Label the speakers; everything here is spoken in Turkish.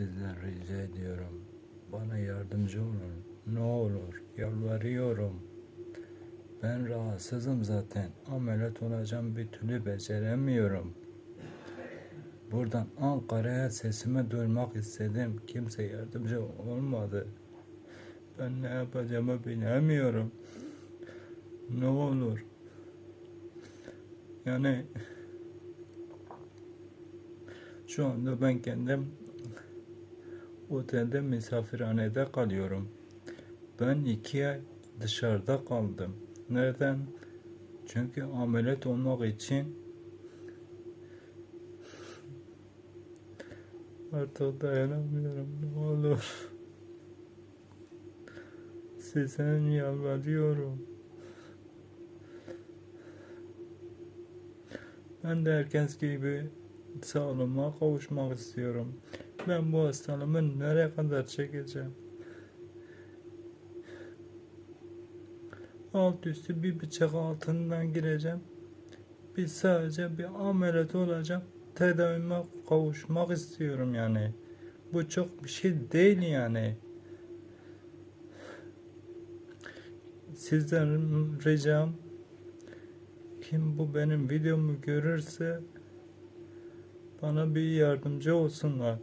Speaker 1: Sizden rica ediyorum. Bana yardımcı olun. Ne olur. Yalvarıyorum. Ben rahatsızım zaten. Ameliyat olacağım bir türlü beceremiyorum. Buradan Ankara'ya sesimi duyurmak istedim. Kimse yardımcı olmadı. Ben ne yapacağımı bilemiyorum. Ne olur. Yani şu anda ben kendim otelde misafirhanede kalıyorum. Ben iki ay dışarıda kaldım. Neden? Çünkü ameliyat olmak için artık dayanamıyorum. Ne olur. Sizden yalvarıyorum. Ben de herkes gibi sağlığıma kavuşmak istiyorum. Ben bu hastalığımı nereye kadar çekeceğim? Alt üstü bir bıçak altından gireceğim. Bir sadece bir ameliyat olacağım. Tedavime kavuşmak istiyorum yani. Bu çok bir şey değil yani. Sizden ricam kim bu benim videomu görürse bana bir yardımcı olsunlar.